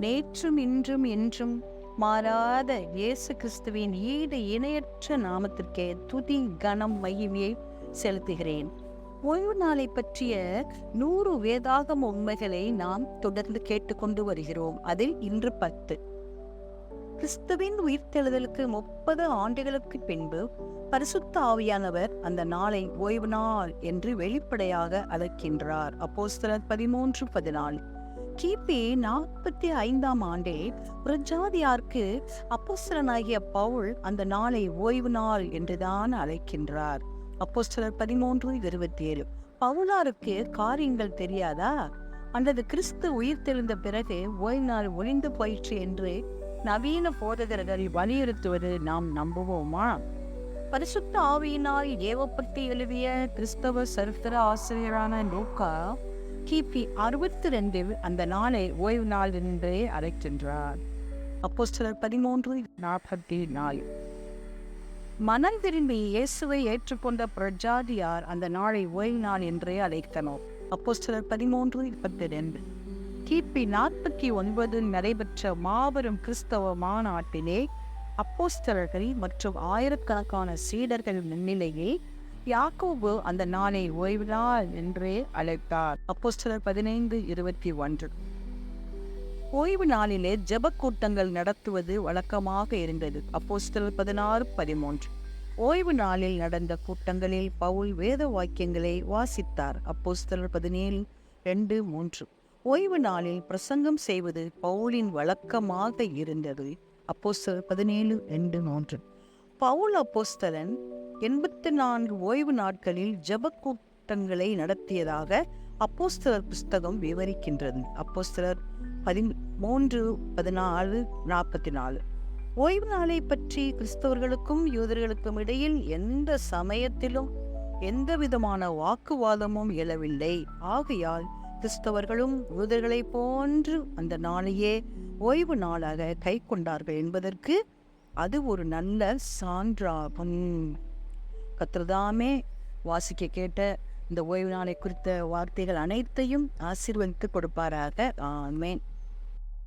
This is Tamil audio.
நேற்றும் இன்றும் என்றும் மாறாத இயேசு கிறிஸ்துவின் ஈடு இணையற்ற நாமத்திற்கே துதி கனம் மகிமையை செலுத்துகிறேன். ஓய்வு நாளை பற்றிய நூறு வேதாகம் உண்மைகளை நாம் தொடர்ந்து கேட்டுக்கொண்டு வருகிறோம். அதில் இன்று பத்து. கிறிஸ்துவின் உயிர்த்தெழுதலுக்கு முப்பது ஆண்டுகளுக்கு பின்பு பரிசுத்த ஆவியானவர் அந்த நாளை ஓய்வு நாள் என்று வெளிப்படையாக அழைக்கின்றார். அப்போஸ்தலர் பதிமூன்று பதினாலு கிபி நாற்பத்தி ஐந்தாம் ஆண்டில் பிரஜாதியாருக்கு அப்போஸ்தலனாகிய பவுல் அந்த நாளை ஓய்வு நாள் என்றுதான் அழைக்கின்றார். அப்போஸ்தலர் பதிமூன்று இருபத்தி ஏழு பவுலாருக்கு காரியங்கள் தெரியாதா? அல்லது கிறிஸ்து உயிர்த்தெழுந்த பிறகு ஓய்வு நாள் ஒளிந்து போயிற்று என்று நவீன போதகர்கள் வலியுறுத்துவது நாம் நம்புவோமா? பரிசுத்த ஆவியினால் ஏவப்பட்டு எழுதிய கிறிஸ்தவ சரித்திர ஆசிரியரான லூக்கா கிபி அறுபத்தி ரெண்டில் அந்த நாளை ஓய்வு நாள் என்றே அழைக்கின்றார். அப்போஸ்தலர் பதிமூன்று. நாற்பத்தி நாலு மனம் திரும்பி இயேசுவை ஏற்றுக்கொண்ட பிரஜாதியார் அந்த நாளை ஓய்வு நாள் என்றே அழைத்தனர். அப்போஸ்தலர் பதிமூன்று. முப்பத்தி ரெண்டு கிபி நாற்பத்தி ஒன்பதில் நடைபெற்ற மாபெரும் கிறிஸ்தவ மாநாட்டிலே அப்போஸ்தலர்கள் மற்றும் ஆயிரக்கணக்கான சீடர்கள் முன்னிலையில் யாக்கோபு அந்த நாளை ஓய்வு நாள் என்றே அழைத்தார். சிலர் பதினைந்து இருபத்தி ஒன்று. ஓய்வு நாளிலே ஜப கூட்டங்கள் நடத்துவது வழக்கமாக இருந்தது. அப்போஸ்தலர் பதினாறு பதிமூன்று. ஓய்வு நாளில் நடந்த கூட்டங்களில் பவுல் வேத வாக்கியங்களை வாசித்தார். அப்போஸ்தலர் பதினேழு ரெண்டு மூன்று. ஓய்வு நாளில் பிரசங்கம் செய்வது பவுலின் வழக்கமாக இருந்தது. அப்போஸ்தலர் பதினேழு ரெண்டு மூன்று. பவுல் அப்போஸ்தலன் எண்பத்தி நான்கு ஓய்வு நாட்களில் ஜப கூட்டங்களை நடத்தியதாக அப்போஸ்தலர் புஸ்தகம் விவரிக்கின்றது. அப்போஸ்தலர் பதிமூன்று பதினாலு நாற்பத்தி நாலு ஓய்வு நாளை பற்றி கிறிஸ்தவர்களுக்கும் யூதர்களுக்கும் இடையில் எந்த சமயத்திலும் எந்த விதமான வாக்குவாதமும் எழவில்லை. ஆகையால் கிறிஸ்தவர்களும் யூதர்களைப் போன்று அந்த நாளையே ஓய்வு நாளாக கை கொண்டார்கள் என்பதற்கு அது ஒரு நல்ல சான்றாகும். கத்திரதாமே வாசிக்க கேட்ட இந்த ஓய்வு நாளை குறித்த வார்த்தைகள் அனைத்தையும் ஆசீர்வதித்து கொடுப்பாராக. ஆமேன்.